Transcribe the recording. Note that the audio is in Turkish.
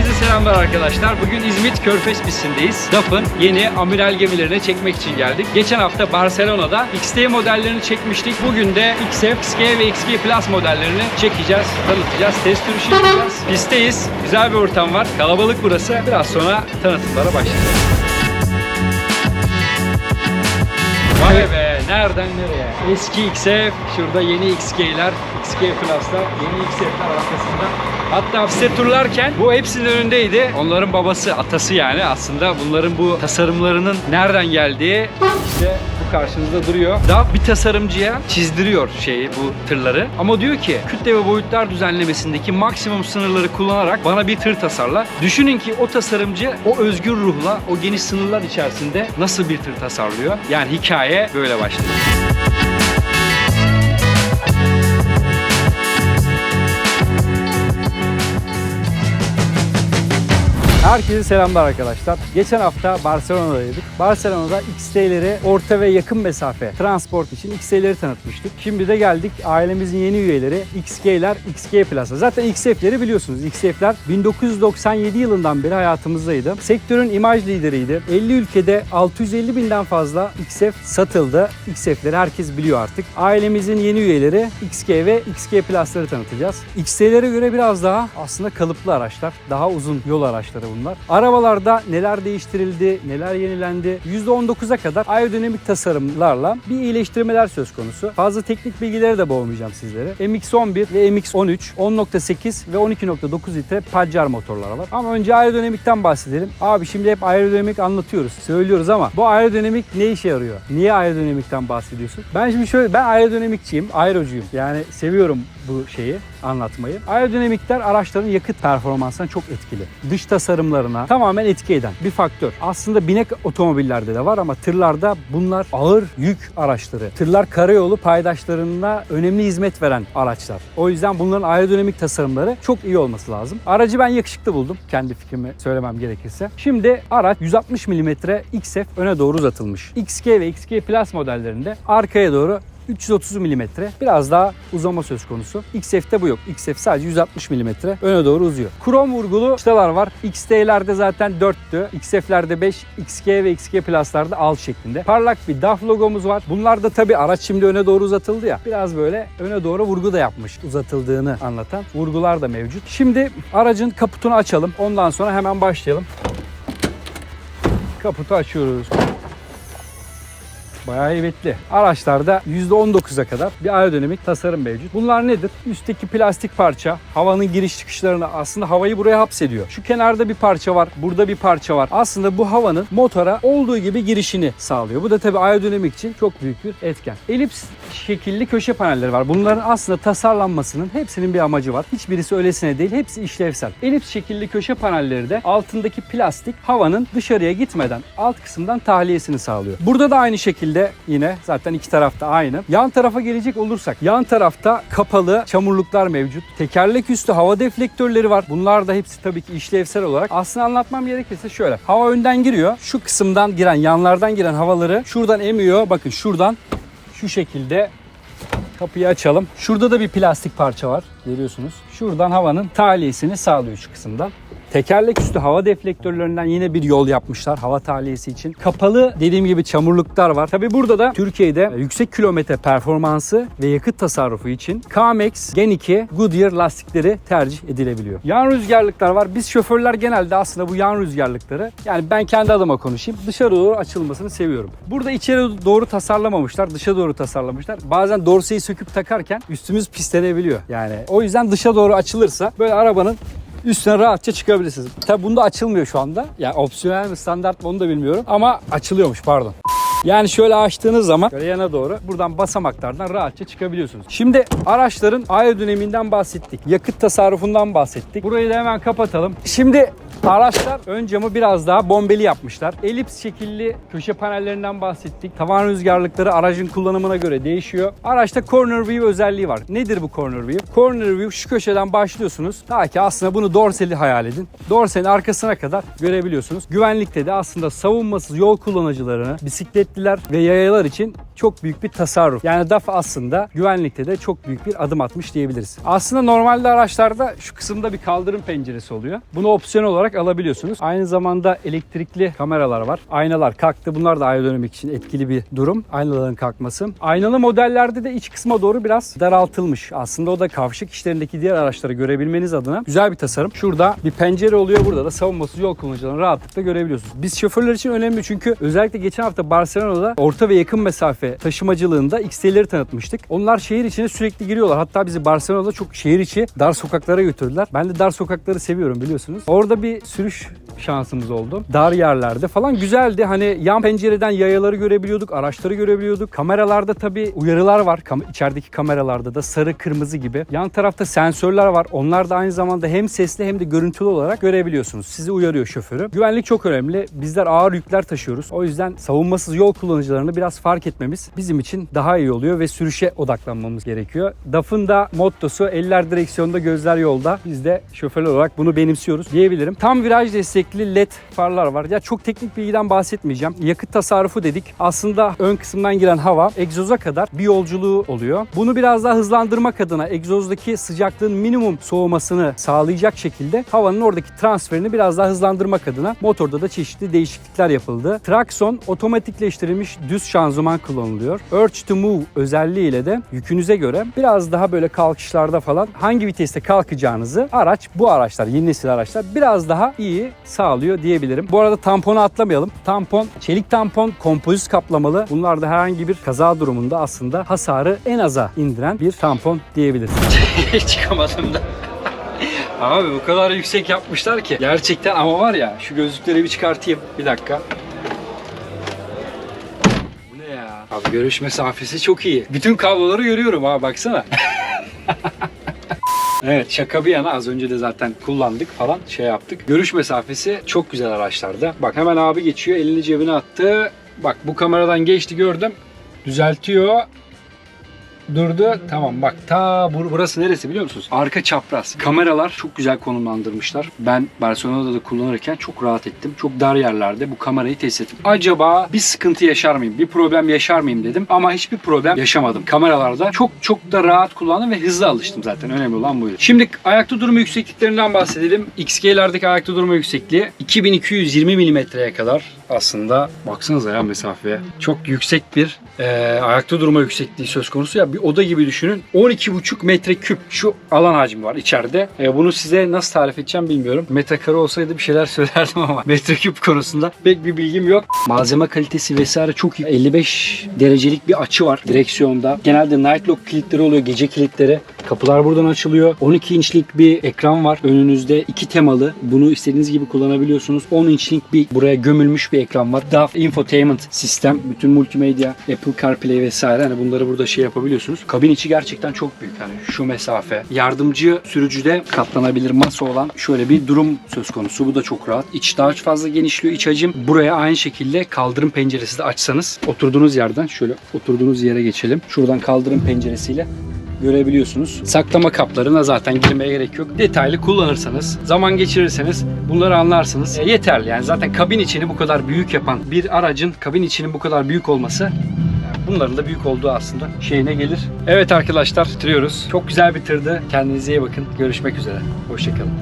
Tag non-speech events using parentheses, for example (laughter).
Herkese selamlar arkadaşlar. Bugün İzmit Körfez pistindeyiz. DAF'ın yeni amiral gemilerini çekmek için geldik. Geçen hafta Barcelona'da XT modellerini çekmiştik. Bugün de XF, XG ve XG Plus modellerini çekeceğiz, tanıtacağız, test sürüşü yapacağız. Pistteyiz. Güzel bir ortam var. Kalabalık burası. Biraz sonra tanıtımlara başlayacağız. Vay be nereden nereye? Eski XF, şurada yeni XG'ler, XG Plus'lar, yeni XF'ler arkasında. Hatta size turlarken bu hepsinin önündeydi. Onların babası, atası yani aslında bunların bu tasarımlarının nereden geldiği işte karşınızda duruyor. Daha bir tasarımcıya çizdiriyor şeyi bu tırları. Ama diyor ki kütle ve boyutlar düzenlemesindeki maksimum sınırları kullanarak bana bir tır tasarla. Düşünün ki o tasarımcı o özgür ruhla o geniş sınırlar içerisinde nasıl bir tır tasarlıyor? Yani hikaye böyle başlıyor. Herkese selamlar arkadaşlar. Geçen hafta Barcelona'daydık. Barcelona'da XT'leri orta ve yakın mesafe transport için XT'leri tanıtmıştık. Şimdi de geldik ailemizin yeni üyeleri XG'ler, XG Plus'a. Zaten XF'leri biliyorsunuz. XF'ler 1997 yılından beri hayatımızdaydı. Sektörün imaj lideriydi. 50 ülkede 650 binden fazla XF satıldı. XF'leri herkes biliyor artık. Ailemizin yeni üyeleri XG ve XG Plus'ları tanıtacağız. XT'lere göre biraz daha aslında kalıplı araçlar. Daha uzun yol araçları bunlar. Arabalarda neler değiştirildi, neler yenilendi? %19'a kadar aerodinamik tasarımlarla bir iyileştirmeler söz konusu. Fazla teknik bilgileri de boğmayacağım sizlere. MX-11 ve MX-13, 10.8 ve 12.9 litre Pajjar motorlar var. Ama önce aerodinamikten bahsedelim. Abi şimdi hep aerodinamik anlatıyoruz, söylüyoruz ama bu aerodinamik ne işe yarıyor? Niye aerodinamikten bahsediyorsun? Ben şimdi şöyle, ben aerodinamikçiyim, aerocuyum. Yani seviyorum bu şeyi anlatmayı. Aerodinamikler araçların yakıt performansına çok etkili. Dış tasarımlarına tamamen etki eden bir faktör. Aslında binek otomobillerde de var ama tırlarda bunlar ağır yük araçları. Tırlar karayolu paydaşlarına önemli hizmet veren araçlar. O yüzden bunların aerodinamik tasarımları çok iyi olması lazım. Aracı ben yakışıklı buldum. Kendi fikrimi söylemem gerekirse. Şimdi araç 160 mm XF öne doğru uzatılmış. XG ve XG Plus modellerinde arkaya doğru 330 mm biraz daha uzama söz konusu. XF'te bu yok. XF sadece 160 mm öne doğru uzuyor. Krom vurgulu çıtalar var. XT'lerde zaten 4'tü. XF'lerde 5, XG ve XG Plus'larda alt şeklinde. Parlak bir DAF logomuz var. Bunlar da tabii araç şimdi öne doğru uzatıldı ya. Biraz böyle öne doğru vurgu da yapmış. Uzatıldığını anlatan vurgular da mevcut. Şimdi aracın kaputunu açalım. Ondan sonra hemen başlayalım. Kaputu açıyoruz. Bayağı heybetli. Araçlarda %19'a kadar bir aerodinamik tasarım mevcut. Bunlar nedir? Üstteki plastik parça havanın giriş çıkışlarını aslında havayı buraya hapsediyor. Şu kenarda bir parça var, burada bir parça var. Aslında bu havanın motora olduğu gibi girişini sağlıyor. Bu da tabii aerodinamik için çok büyük bir etken. Elips şekilli köşe panelleri var. Bunların aslında tasarlanmasının hepsinin bir amacı var. Hiçbirisi öylesine değil, hepsi işlevsel. Elips şekilli köşe panelleri de altındaki plastik havanın dışarıya gitmeden alt kısımdan tahliyesini sağlıyor. Burada da aynı şekilde yine zaten iki tarafta aynı. Yan tarafa gelecek olursak yan tarafta kapalı çamurluklar mevcut. Tekerlek üstü hava deflektörleri var. Bunlar da hepsi tabii ki işlevsel olarak. Aslında anlatmam gerekirse şöyle. Hava önden giriyor. Şu kısımdan giren, yanlardan giren havaları şuradan emiyor. Bakın şuradan şu şekilde Kapıyı açalım. Şurada da bir plastik parça var. Görüyorsunuz. Şuradan havanın tahliyesini sağlıyor şu kısımdan. Tekerlek üstü hava deflektörlerinden yine bir yol yapmışlar hava tahliyesi için. Kapalı dediğim gibi çamurluklar var. Tabi burada da Türkiye'de yüksek kilometre performansı ve yakıt tasarrufu için Kamex Gen 2 Goodyear lastikleri tercih edilebiliyor. Yan rüzgarlıklar var. Biz şoförler genelde aslında bu yan rüzgarlıkları yani ben kendi adıma konuşayım dışarı doğru açılmasını seviyorum. Burada içeri doğru tasarlamamışlar dışa doğru tasarlamışlar. Bazen dorseyi söküp takarken üstümüz pislenebiliyor. Yani o yüzden dışa doğru açılırsa böyle arabanın üstüne rahatça çıkabilirsiniz. Tabi bunda açılmıyor şu anda. Yani opsiyonel mi standart mı onu da bilmiyorum. Ama açılıyormuş pardon. Yani şöyle açtığınız zaman şöyle yana doğru buradan basamaklardan rahatça çıkabiliyorsunuz. Şimdi araçların aerodinamiğinden bahsettik. Yakıt tasarrufundan bahsettik. Burayı da hemen kapatalım. Şimdi Araçlar ön camı biraz daha bombeli yapmışlar. Elips şekilli köşe panellerinden bahsettik. Tavan rüzgarlıkları aracın kullanımına göre değişiyor. Araçta corner view özelliği var. Nedir bu corner view? Corner view şu köşeden başlıyorsunuz. Ta ki aslında bunu dorsali hayal edin. Dorselin arkasına kadar görebiliyorsunuz. Güvenlikte de aslında savunmasız yol kullanıcılarını, bisikletliler ve yayalar için çok büyük bir tasarruf. Yani DAF aslında güvenlikte de çok büyük bir adım atmış diyebiliriz. Aslında normalde araçlarda şu kısımda bir kaldırım penceresi oluyor. Bunu opsiyon olarak alabiliyorsunuz. Aynı zamanda elektrikli kameralar var. Aynalar kalktı. Bunlar da aerodinamik için etkili bir durum. Aynaların kalkması. Aynalı modellerde de iç kısma doğru biraz daraltılmış. Aslında o da kavşak işlerindeki diğer araçları görebilmeniz adına güzel bir tasarım. Şurada bir pencere oluyor. Burada da savunmasız yol kullanıcılarını rahatlıkla görebiliyorsunuz. Biz şoförler için önemli çünkü özellikle geçen hafta Barcelona'da orta ve yakın mesafe taşımacılığında XT'leri tanıtmıştık. Onlar şehir içine sürekli giriyorlar. Hatta bizi Barcelona'da çok şehir içi dar sokaklara götürdüler. Ben de dar sokakları seviyorum biliyorsunuz. Orada bir sürüş şansımız oldu. Dar yerlerde falan güzeldi. Hani yan pencereden yayaları görebiliyorduk, araçları görebiliyorduk. Kameralarda tabii uyarılar var. Kam içerideki kameralarda da sarı, kırmızı gibi. Yan tarafta sensörler var. Onlar da aynı zamanda hem sesli hem de görüntülü olarak görebiliyorsunuz. Sizi uyarıyor şoförü. Güvenlik çok önemli. Bizler ağır yükler taşıyoruz. O yüzden savunmasız yol kullanıcılarını biraz fark etmemiz bizim için daha iyi oluyor ve sürüşe odaklanmamız gerekiyor. DAF'ın da mottosu eller direksiyonda gözler yolda. Biz de şoförler olarak bunu benimsiyoruz diyebilirim. Tam viraj destekli led farlar var. Ya çok teknik bilgiden bahsetmeyeceğim. Yakıt tasarrufu dedik. Aslında ön kısımdan giren hava egzoza kadar bir yolculuğu oluyor. Bunu biraz daha hızlandırmak adına egzozdaki sıcaklığın minimum soğumasını sağlayacak şekilde havanın oradaki transferini biraz daha hızlandırmak adına motorda da çeşitli değişiklikler yapıldı. Traction otomatikleştirilmiş düz şanzıman kullanılıyor. Urge to Move özelliğiyle de yükünüze göre biraz daha böyle kalkışlarda falan hangi viteste kalkacağınızı araç bu araçlar yeni nesil araçlar biraz daha iyi sağlıyor diyebilirim. Bu arada tamponu atlamayalım. Tampon çelik tampon kompozit kaplamalı. Bunlar da herhangi bir kaza durumunda aslında hasarı en aza indiren bir tampon diyebiliriz. (laughs) Çıkamadım da. Abi bu kadar yüksek yapmışlar ki. Gerçekten ama var ya şu gözlükleri bir çıkartayım. Bir dakika. Bu ne ya? Abi görüş mesafesi çok iyi. Bütün kabloları görüyorum abi baksana. (laughs) Evet şaka bir yana az önce de zaten kullandık falan şey yaptık. Görüş mesafesi çok güzel araçlarda. Bak hemen abi geçiyor elini cebine attı. Bak bu kameradan geçti gördüm. Düzeltiyor. Durdu. Tamam bak ta bur- burası neresi biliyor musunuz? Arka çapraz. Kameralar çok güzel konumlandırmışlar. Ben Barcelona'da da kullanırken çok rahat ettim. Çok dar yerlerde bu kamerayı test ettim. Acaba bir sıkıntı yaşar mıyım? Bir problem yaşar mıyım dedim. Ama hiçbir problem yaşamadım. Kameralarda çok çok da rahat kullandım ve hızlı alıştım zaten. Önemli olan buydu. Şimdi ayakta durma yüksekliklerinden bahsedelim. XG'lerdeki ayakta durma yüksekliği 2220 milimetreye kadar aslında baksanıza ya mesafeye. Çok yüksek bir e, ayakta durma yüksekliği söz konusu ya bir oda gibi düşünün. 12,5 metreküp şu alan hacmi var içeride. E, bunu size nasıl tarif edeceğim bilmiyorum. Metrekare olsaydı bir şeyler (laughs) söylerdim ama metreküp konusunda pek bir bilgim yok. Malzeme kalitesi vesaire çok iyi. 55 derecelik bir açı var direksiyonda. Genelde night lock kilitleri oluyor, gece kilitleri. Kapılar buradan açılıyor. 12 inçlik bir ekran var önünüzde. iki temalı. Bunu istediğiniz gibi kullanabiliyorsunuz. 10 inçlik bir buraya gömülmüş bir ekran var. DAF Infotainment sistem. Bütün multimedya, Apple CarPlay vesaire. Hani bunları burada şey yapabiliyorsunuz. Kabin içi gerçekten çok büyük. Hani şu mesafe. Yardımcı sürücüde katlanabilir masa olan şöyle bir durum söz konusu. Bu da çok rahat. İç daha fazla genişliyor iç hacim. Buraya aynı şekilde kaldırım penceresi de açsanız oturduğunuz yerden şöyle oturduğunuz yere geçelim. Şuradan kaldırım penceresiyle görebiliyorsunuz. Saklama kaplarına zaten girmeye gerek yok. Detaylı kullanırsanız, zaman geçirirseniz bunları anlarsınız. E, yeterli yani zaten kabin içini bu kadar büyük yapan bir aracın kabin içinin bu kadar büyük olması bunların da büyük olduğu aslında şeyine gelir. Evet arkadaşlar bitiriyoruz. Çok güzel bir tırdı. Kendinize iyi bakın. Görüşmek üzere. Hoşçakalın.